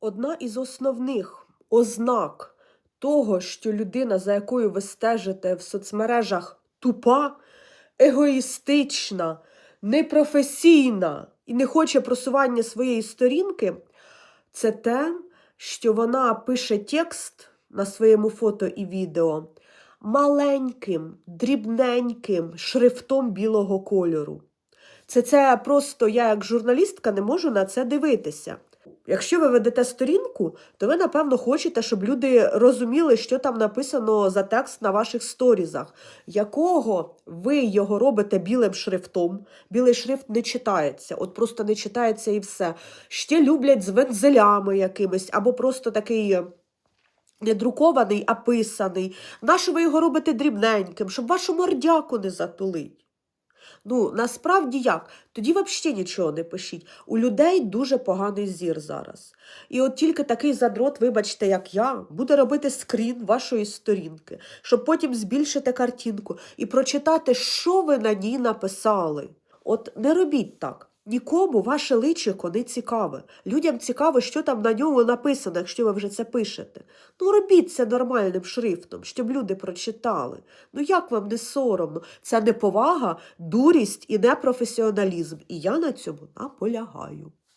Одна із основних ознак того, що людина, за якою ви стежите в соцмережах, тупа, егоїстична, непрофесійна і не хоче просування своєї сторінки, це те, що вона пише текст на своєму фото і відео маленьким, дрібненьким шрифтом білого кольору. Це, це просто я, як журналістка, не можу на це дивитися. Якщо ви ведете сторінку, то ви, напевно, хочете, щоб люди розуміли, що там написано за текст на ваших сторізах, якого ви його робите білим шрифтом. Білий шрифт не читається, от просто не читається і все. Ще люблять з вензелями якимись, або просто такий. е, Не друкований, а писаний. Нащо ви його робите дрібненьким, щоб вашу мордяку не затулить? Ну, насправді як? Тоді взагалі нічого не пишіть. У людей дуже поганий зір зараз. І от тільки такий задрот, вибачте, як я, буде робити скрін вашої сторінки, щоб потім збільшити картинку і прочитати, що ви на ній написали. От не робіть так. Нікому ваше личико не цікаве. Людям цікаво, що там на ньому написано, якщо ви вже це пишете. Ну, робіть це нормальним шрифтом, щоб люди прочитали. Ну як вам не соромно? Це неповага, дурість і непрофесіоналізм. І я на цьому наполягаю.